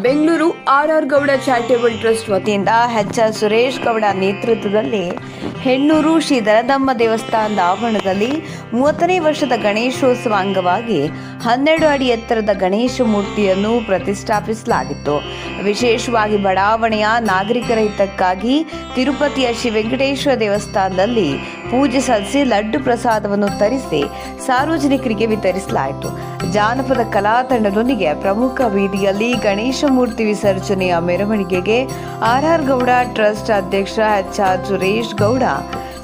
Bengaluru R R Gowda charitable trust ವತಿಯಿಂದ H R Suresh Gowda ನೇತೃತ್ವದಲ್ಲಿ ಹೆಣ್ಣೂರು ಶ್ರೀ ದರದಮ್ಮ ದೇವಸ್ಥಾನದ ಆವರಣದಲ್ಲಿ ಮೂವತ್ತನೇ ವರ್ಷದ ಗಣೇಶೋತ್ಸವ ಅಂಗವಾಗಿ ಹನ್ನೆರಡು ಅಡಿ ಎತ್ತರದ ಗಣೇಶ ಮೂರ್ತಿಯನ್ನು ಪ್ರತಿಷ್ಠಾಪಿಸಲಾಗಿತ್ತು. ವಿಶೇಷವಾಗಿ ಬಡಾವಣೆಯ ನಾಗರಿಕರ ಹಿತಕ್ಕಾಗಿ ತಿರುಪತಿಯ ಶ್ರೀ ವೆಂಕಟೇಶ್ವರ ದೇವಸ್ಥಾನದಲ್ಲಿ ಪೂಜೆ ಸಲ್ಲಿಸಿ ಲಡ್ಡು ಪ್ರಸಾದವನ್ನು ತರಿಸಿ ಸಾರ್ವಜನಿಕರಿಗೆ ವಿತರಿಸಲಾಯಿತು. ಜಾನಪದ ಕಲಾ ತಂಡದೊಂದಿಗೆ ಪ್ರಮುಖ ಬೀದಿಯಲ್ಲಿ ಗಣೇಶ ಮೂರ್ತಿ ವಿಸರ್ಜನೆಯ ಮೆರವಣಿಗೆಗೆ ಆರ್ ಆರ್ ಗೌಡ, ಟ್ರಸ್ಟ್ ಅಧ್ಯಕ್ಷ ಎಚ್ ಆರ್ ಸುರೇಶ್ ಗೌಡ.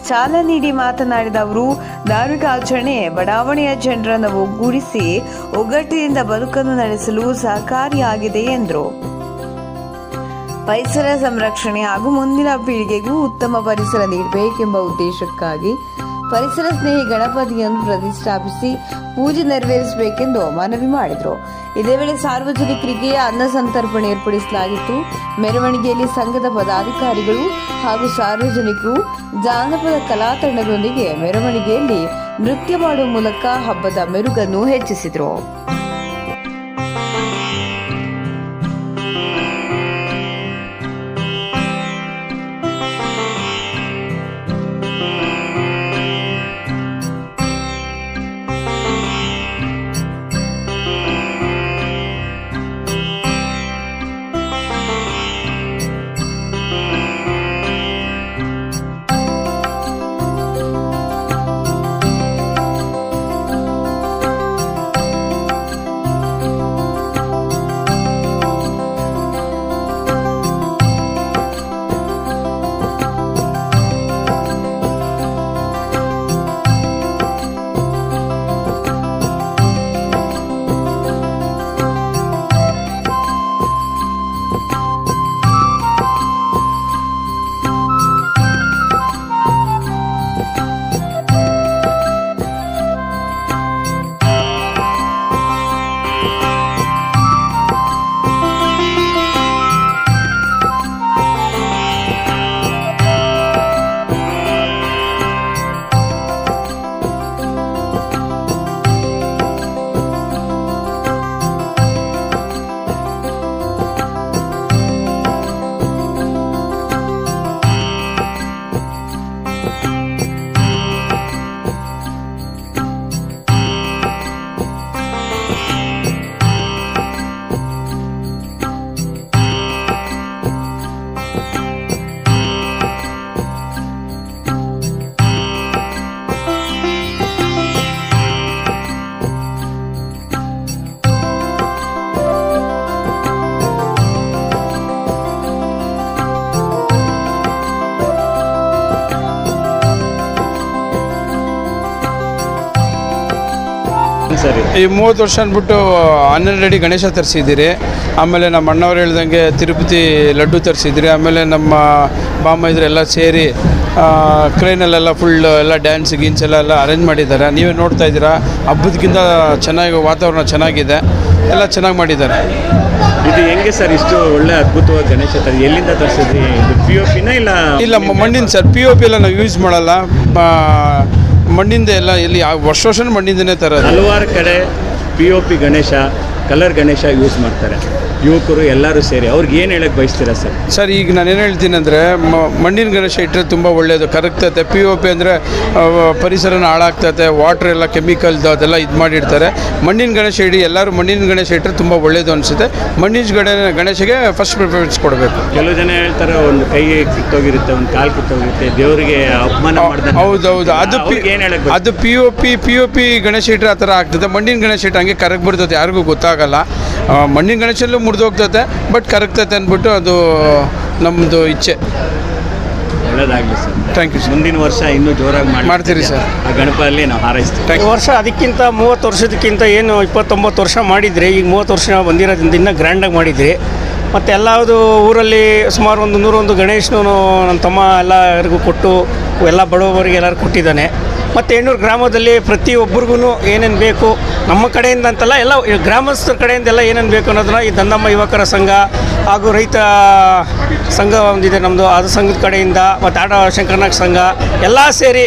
ಚಾಲನೆ ನೀಡಿ ಮಾತನಾಡಿದ ಅವರು ಧಾರ್ಮಿಕ ಆಚರಣೆ ಬಡಾವಣೆಯ ಜನರನ್ನು ಒಗ್ಗೂಡಿಸಿ ಒಗ್ಗಟ್ಟಿನಿಂದ ಬದುಕನ್ನು ನಡೆಸಲು ಸಹಕಾರಿಯಾಗಿದೆ ಎಂದರು. ಪರಿಸರ ಸಂರಕ್ಷಣೆ ಹಾಗೂ ಮುಂದಿನ ಪೀಳಿಗೆಗೂ ಉತ್ತಮ ಪರಿಸರ ನೀಡಬೇಕೆಂಬ ಉದ್ದೇಶಕ್ಕಾಗಿ ಪರಿಸರ ಸ್ನೇಹಿ ಗಣಪತಿಯನ್ನು ಪ್ರತಿಷ್ಠಾಪಿಸಿ ಪೂಜೆ ನೆರವೇರಿಸಬೇಕೆಂದು ಮನವಿ ಮಾಡಿದರು. ಇದೇ ವೇಳೆ ಸಾರ್ವಜನಿಕರಿಗೆ ಅನ್ನ ಸಂತರ್ಪಣೆ ಏರ್ಪಡಿಸಲಾಗಿತ್ತು. ಮೆರವಣಿಗೆಯಲ್ಲಿ ಸಂಘದ ಪದಾಧಿಕಾರಿಗಳು ಹಾಗೂ ಸಾರ್ವಜನಿಕರು ಜಾನಪದ ಕಲಾ ತಂಡದೊಂದಿಗೆ ಮೆರವಣಿಗೆಯಲ್ಲಿ ನೃತ್ಯ ಮಾಡುವ ಮೂಲಕ ಹಬ್ಬದ ಮೆರುಗನ್ನು ಹೆಚ್ಚಿಸಿದರು. ಸರಿ. ಈ ಮೂವತ್ತು ವರ್ಷ ಅಂದ್ಬಿಟ್ಟು ಹನ್ನೆರಡು ಅಡಿ ಗಣೇಶ ತರಿಸಿದ್ದೀರಿ. ಆಮೇಲೆ ನಮ್ಮ ಅಣ್ಣವ್ರು ಹೇಳ್ದಂಗೆ ತಿರುಪತಿ ಲಡ್ಡು ತರಿಸಿದ್ರಿ ಆಮೇಲೆ ನಮ್ಮ ಬಾಮ ಇದ್ರೆಲ್ಲ ಸೇರಿ ಕ್ರೈನಲ್ಲೆಲ್ಲ ಫುಲ್ ಎಲ್ಲ ಡ್ಯಾನ್ಸ್ ಗೀನ್ಸ್ ಎಲ್ಲ ಎಲ್ಲ ಅರೇಂಜ್ ಮಾಡಿದ್ದಾರೆ. ನೀವೇ ನೋಡ್ತಾ ಇದ್ದೀರಾ? ಹಬ್ಬದಕ್ಕಿಂತ ಚೆನ್ನಾಗಿ ವಾತಾವರಣ ಚೆನ್ನಾಗಿದೆ. ಎಲ್ಲ ಚೆನ್ನಾಗಿ ಮಾಡಿದ್ದಾರೆ. ಇದು ಹೆಂಗೆ ಸರ್ ಇಷ್ಟು ಒಳ್ಳೆ ಅದ್ಭುತವಾದ ಗಣೇಶ ತರಿ ಎಲ್ಲಿಂದ ತರಿಸಿದ್ರಿ? ಇದು ಪಿ ಒ ಪಿನ ಇಲ್ಲ ಇಲ್ಲ ಮಣ್ಣಿನ ಸರ್. ಪಿ ಓ ಪಿ ಎಲ್ಲ ನಾವು ಯೂಸ್ ಮಾಡಲ್ಲ. ಮಣ್ಣಿಂದ ಎಲ್ಲ ಇಲ್ಲಿ ವರ್ಷ ವರ್ಷ ಮಣ್ಣಿಂದನೇ ತರೋದು. ಹಲವಾರು ಕಡೆ P O P Ganesha colour Ganesha use ಮಾಡ್ತಾರೆ. ಯುವಕರು ಎಲ್ಲರೂ ಸೇರಿ. ಅವ್ರಿಗೆ ಏನು ಹೇಳಕ್ಕೆ ಬಯಸ್ತೀರಾ ಸರ್? ಸರ್ ಈಗ ನಾನು ಏನು ಹೇಳ್ತೀನಿ ಅಂದರೆ ಮಣ್ಣಿನ ಗಣೇಶ ಇಟ್ಟರೆ ತುಂಬ ಒಳ್ಳೆಯದು ಕರಗ್ತತೆ ಪಿ ಒ ಪಿ ಅಂದರೆ ಪರಿಸರನ ಹಾಳಾಗ್ತೈತೆ ವಾಟ್ರ್ ಎಲ್ಲ ಕೆಮಿಕಲ್ದು ಅದೆಲ್ಲ ಇದು ಮಾಡಿರ್ತಾರೆ. ಮಣ್ಣಿನ ಗಣೇಶ ಇಡಿ ಎಲ್ಲರೂ ಮಣ್ಣಿನ ಗಣೇಶ ಇಟ್ಟರೆ ತುಂಬ ಒಳ್ಳೆಯದು ಅನಿಸುತ್ತೆ. ಮಣ್ಣಿನ ಗಣ ಗಣೇಶಗೆ ಫಸ್ಟ್ ಪ್ರಿಫರೆನ್ಸ್ ಕೊಡಬೇಕು. ಕೆಲವು ಜನ ಹೇಳ್ತಾರೆ ಒಂದು ಕೈ ಕಿತ್ತೋಗಿರುತ್ತೆ ಒಂದು ಕಾಲು ಕಿತ್ತೋಗಿರುತ್ತೆ ದೇವರಿಗೆ ಅಪಮಾನ ಮಾಡ್ದಂಗೆ ಹೌದೌದು. ಅದು ಪಿ ಏನು ಹೇಳಕ್ಕೆ ಅದು P O P P O P Ganesha ಇಟ್ಟರೆ ಆ ಥರ ಆಗ್ತದೆ. ಮಣ್ಣಿನ ಗಣೇಶ ಇಟ್ಟು ಹಂಗೆ ಕರಗಿ ಬರ್ತದೆ ಯಾರಿಗೂ ಗೊತ್ತಾಗಲ್ಲ. ಆ, ಮಣ್ಣಿನ ಗಣೇಶಲ್ಲೂ ಹೋಗ್ತೈತೆ ಬಟ್ ಕರಗ್ತೈತೆ ಅಂದ್ಬಿಟ್ಟು ಅದು ನಮ್ಮದು ಇಚ್ಛೆ. ಒಳ್ಳೇದಾಗಲಿ ಸರ್. ಥ್ಯಾಂಕ್ ಯು ಸರ್ ಮುಂದಿನ ವರ್ಷ ಇನ್ನೂ ಜೋರಾಗಿ ಮಾಡಿ ಮಾಡ್ತೀರಿ ಸರ್. ಆ ಗಣಪಲ್ಲಿ ನಾವು ಹಾರೈಸ್ತೀವಿ. ಈ ವರ್ಷ ಅದಕ್ಕಿಂತ ಮೂವತ್ತು ವರ್ಷದಕ್ಕಿಂತ ಏನು ಇಪ್ಪತ್ತೊಂಬತ್ತು ವರ್ಷ ಮಾಡಿದ್ರಿ ಈಗ ಮೂವತ್ತು ವರ್ಷ ಬಂದಿರೋದ್ರಿಂದ ಇನ್ನೂ ಗ್ರ್ಯಾಂಡಾಗಿ ಮಾಡಿದ್ರಿ ಮತ್ತು ಎಲ್ಲದು ಊರಲ್ಲಿ ಸುಮಾರು ಒಂದು ನೂರೊಂದು ಗಣೇಶನು ನನ್ನ ತಮ್ಮ ಎಲ್ಲರಿಗೂ ಕೊಟ್ಟು ಎಲ್ಲ ಬಡವರಿಗೆ ಎಲ್ಲರೂ ಕೊಟ್ಟಿದ್ದಾನೆ. ಮತ್ತು ಎಣ್ಣೂರು ಗ್ರಾಮದಲ್ಲಿ ಪ್ರತಿಯೊಬ್ಬರಿಗೂ ಏನೇನು ಬೇಕು ನಮ್ಮ ಕಡೆಯಿಂದ ಅಂತಲ್ಲ ಎಲ್ಲ ಗ್ರಾಮಸ್ಥರ ಗ್ರಾಮಸ್ಥರ ಕಡೆಯಿಂದೆಲ್ಲ ಏನೇನು ಬೇಕು ಅನ್ನೋದನ್ನ ಈ ದಂದಮ್ಮ ಯುವಕರ ಸಂಘ ಹಾಗೂ ರೈತ ಸಂಘ ಒಂದಿದೆ ನಮ್ಮದು ಅದು ಸಂಘದ ಕಡೆಯಿಂದ ಮತ್ತು ಆಟ ಶಂಕರನಾಗ್ ಸಂಘ, ಎಲ್ಲ ಸೇರಿ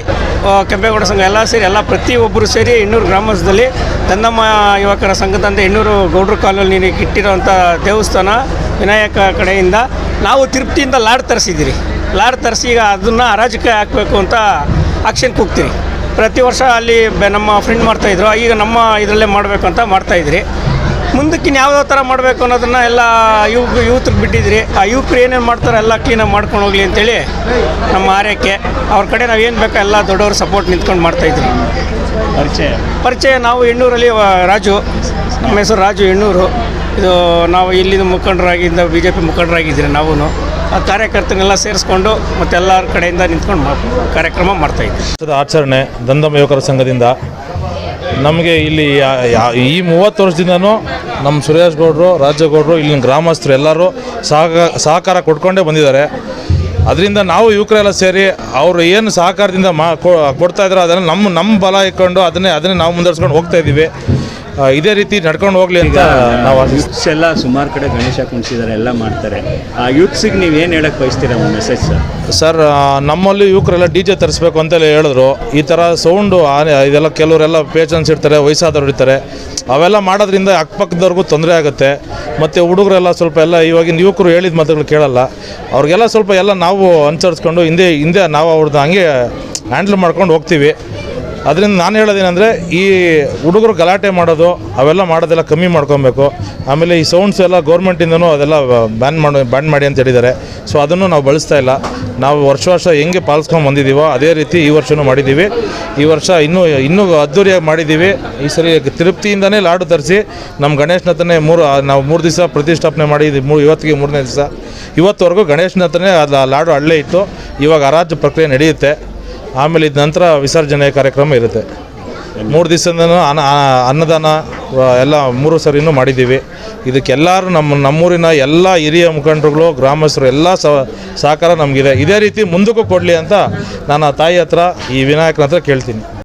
ಕೆಂಪೇಗೌಡ ಸಂಘ ಎಲ್ಲ ಸೇರಿ ಎಲ್ಲ ಪ್ರತಿಯೊಬ್ಬರು ಸೇರಿ ಇನ್ನೂರು ಗ್ರಾಮಸ್ಥದಲ್ಲಿ ದಂದಮ್ಮ ಯುವಕರ ಸಂಘದಂತ ಇನ್ನೂರು ಗೌಡ್ರ ಕಾಲೋನಿ ಇಟ್ಟಿರೋಂಥ ದೇವಸ್ಥಾನ ವಿನಾಯಕ ಕಡೆಯಿಂದ ನಾವು ತಿರುಪ್ತಿಯಿಂದ ಲಾಡ್ ತರಿಸಿದ್ದೀರಿ. ಲಾಡ್ ತರಿಸಿ ಈಗ ಅದನ್ನು ಅರಾಜಕ ಹಾಕಬೇಕು ಅಂತ ಆಕ್ಷನ್ ಕೂಗ್ತೀವಿ ಪ್ರತಿ ವರ್ಷ ಅಲ್ಲಿ ನಮ್ಮ ಫ್ರೆಂಡ್ ಮಾಡ್ತಾಯಿದ್ರು ಈಗ ನಮ್ಮ ಇದರಲ್ಲೇ ಮಾಡಬೇಕು ಅಂತ ಮಾಡ್ತಾಯಿದ್ರಿ ಮುಂದಕ್ಕಿನ ಯಾವ್ಯಾವ ಥರ ಮಾಡಬೇಕು ಅನ್ನೋದನ್ನು ಎಲ್ಲ ಯುವ ಯೂತ್ರಿಗೆ ಬಿಟ್ಟಿದ್ರಿ. ಆ ಯುವಕರು ಏನೇನು ಮಾಡ್ತಾರೆ ಎಲ್ಲ ಕ್ಲೀನಾಗಿ ಮಾಡ್ಕೊಂಡು ಹೋಗ್ಲಿ ಅಂತೇಳಿ ನಮ್ಮ ಆರೈಕೆ ಅವ್ರ ಕಡೆ ನಾವು ಏನು ಬೇಕೋ ಎಲ್ಲ ದೊಡ್ಡವ್ರ ಸಪೋರ್ಟ್ ನಿಂತ್ಕೊಂಡು ಮಾಡ್ತಾಯಿದ್ರಿ ಪರಿಚಯ? ಪರಿಚಯ ನಾವು ಹೆಣ್ಣೂರಲ್ಲಿ ರಾಜು ನಮ್ಮ ಹೆಸರು ರಾಜು ಹೆಣ್ಣೂರು ಇದು ನಾವು ಇಲ್ಲಿನ ಮುಖಂಡರಾಗಿದ್ದ ಬಿ ಜೆ ಪಿ ಮುಖಂಡರಾಗಿದ್ದೀರಿ ನಾವು ಆ ಕಾರ್ಯಕರ್ತನೆಲ್ಲ ಸೇರಿಸ್ಕೊಂಡು ಮತ್ತೆ ಎಲ್ಲರ ಕಡೆಯಿಂದ ನಿಂತ್ಕೊಂಡು ಕಾರ್ಯಕ್ರಮ ಮಾಡ್ತಾ ಇದ್ದೀವಿ ಆಚರಣೆ ದಂದಮ ಯುವಕರ ಸಂಘದಿಂದ ನಮಗೆ ಇಲ್ಲಿ ಈ ಮೂವತ್ತು ವರ್ಷದಿಂದನೂ ನಮ್ಮ ಸುರೇಶ್ ಗೌಡರು ಗೌಡ್ರು, ಇಲ್ಲಿನ ಗ್ರಾಮಸ್ಥರು ಎಲ್ಲರೂ ಸಹಕ ಸಹಕಾರ ಕೊಟ್ಕೊಂಡೇ ಬಂದಿದ್ದಾರೆ. ಅದರಿಂದ ನಾವು ಯುವಕರೆಲ್ಲ ಸೇರಿ ಅವರು ಏನು ಸಹಕಾರದಿಂದ ಮಾ ಕೊಡ್ತಾ ಇದ್ದಾರೆ ಅದನ್ನು ನಮ್ಮ ನಮ್ಮ ಬಲ ಇಟ್ಕೊಂಡು ಅದನ್ನೇ ಅದನ್ನೇ ನಾವು ಮುಂದುವರ್ಸ್ಕೊಂಡು ಹೋಗ್ತಾ ಇದ್ದೀವಿ. ಇದೇ ರೀತಿ ನಡ್ಕೊಂಡು ಹೋಗ್ಲಿ ಅಂತ ನಾವು ಯೂತ್ಸ್ ಎಲ್ಲ ಸುಮಾರು ಕಡೆ ಗಣೇಶ ಕುಣಿಸಿದ್ದಾರೆ ಎಲ್ಲ ಮಾಡ್ತಾರೆ. ಆ ಯೂತ್ಸಿಗೆ ನೀವು ಏನು ಹೇಳಕ್ಕೆ ಬಯಸ್ತೀರಾ ಒಂದು ಮೆಸೇಜ್ ಸರ್ ಸರ್ ನಮ್ಮಲ್ಲಿ ಯುವಕರೆಲ್ಲ ಡಿ ಜೆ ತರಿಸ್ಬೇಕು ಅಂತೆಲ್ಲ ಹೇಳಿದ್ರು. ಈ ಥರ ಸೌಂಡು ಇದೆಲ್ಲ ಕೆಲವರೆಲ್ಲ ಪೇಷನ್ಸ್ ಇರ್ತಾರೆ ವಯಸ್ಸಾದವ್ರು ಇರ್ತಾರೆ. ಅವೆಲ್ಲ ಮಾಡೋದ್ರಿಂದ ಅಕ್ಕಪಕ್ಕದವ್ರಿಗೂ ತೊಂದರೆ ಆಗುತ್ತೆ. ಮತ್ತು ಹುಡುಗರೆಲ್ಲ ಸ್ವಲ್ಪ ಎಲ್ಲ ಇವಾಗಿನ ಯುವಕರು ಹೇಳಿದ ಮಾತುಗಳು ಕೇಳಲ್ಲ. ಅವ್ರಿಗೆಲ್ಲ ಸ್ವಲ್ಪ ಎಲ್ಲ ನಾವು ಅನುಸರಿಸ್ಕೊಂಡು ಹಿಂದೆ ಹಿಂದೆ ನಾವು ಅವ್ರದ್ದು ಹಂಗೆ ಹ್ಯಾಂಡ್ಲ್ ಮಾಡ್ಕೊಂಡು ಹೋಗ್ತೀವಿ. ಅದರಿಂದ ನಾನು ಹೇಳೋದೇನೆಂದರೆ, ಈ ಹುಡುಗರು ಗಲಾಟೆ ಮಾಡೋದು, ಅವೆಲ್ಲ ಮಾಡೋದೆಲ್ಲ ಕಮ್ಮಿ ಮಾಡ್ಕೊಬೇಕು. ಆಮೇಲೆ ಈ ಸೌಂಡ್ಸ್ ಎಲ್ಲ ಗೌರ್ಮೆಂಟಿಂದನೂ ಅದೆಲ್ಲ ಬ್ಯಾನ್ ಮಾಡಿ ಬ್ಯಾನ್ ಮಾಡಿ ಅಂತ ಹೇಳಿದ್ದಾರೆ. ಸೊ ಅದನ್ನು ನಾವು ಬಳಸ್ತಾ ಇಲ್ಲ. ನಾವು ವರ್ಷ ವರ್ಷ ಹೆಂಗೆ ಪಾಲಿಸ್ಕೊಂಡು ಬಂದಿದ್ದೀವೋ, ಅದೇ ರೀತಿ ಈ ವರ್ಷವೂ ಮಾಡಿದ್ದೀವಿ. ಈ ವರ್ಷ ಇನ್ನೂ ಇನ್ನೂ ಅದ್ದೂರಿಯಾಗಿ ಮಾಡಿದ್ದೀವಿ. ಈ ಸರಿ ತೃಪ್ತಿಯಿಂದನೇ ಲಾಡು ತರಿಸಿ, ನಮ್ಮ ಗಣೇಶನ ಹತ್ರನೇ ಮೂರು, ನಾವು ಮೂರು ದಿವಸ ಪ್ರತಿಷ್ಠಾಪನೆ ಮಾಡಿದ್ದೀವಿ ಮೂರು ಇವತ್ತಿಗೆ ಮೂರನೇ ದಿವಸ. ಇವತ್ತುವರೆಗೂ ಗಣೇಶನ ಹತ್ರನೇ ಅದು ಲಾಡು ಅಲ್ಲೇ ಇತ್ತು. ಇವಾಗ ಹರಾಜು ಪ್ರಕ್ರಿಯೆ ನಡೆಯುತ್ತೆ. ಆಮೇಲೆ ಇದ ನಂತರ ವಿಸರ್ಜನೆ ಕಾರ್ಯಕ್ರಮ ಇರುತ್ತೆ. ಮೂರು ದಿವಸದಿಂದ ಅನ್ನ ಅನ್ನದಾನ ಎಲ್ಲ ಮೂರು ಸರಿನೂ ಮಾಡಿದ್ದೀವಿ. ಇದಕ್ಕೆಲ್ಲರೂ ನಮ್ಮ, ನಮ್ಮೂರಿನ ಎಲ್ಲ ಹಿರಿಯ ಮುಖಂಡರುಗಳು, ಗ್ರಾಮಸ್ಥರು ಎಲ್ಲ ಸಹ ಸಹಕಾರ ನಮಗಿದೆ. ಇದೇ ರೀತಿ ಮುಂದಕ್ಕೂ ಕೊಡಲಿ ಅಂತ ನಾನು ಆ ತಾಯಿ ಹತ್ರ ಈ ವಿನಾಯಕನ ಹತ್ರ ಕೇಳ್ತೀನಿ.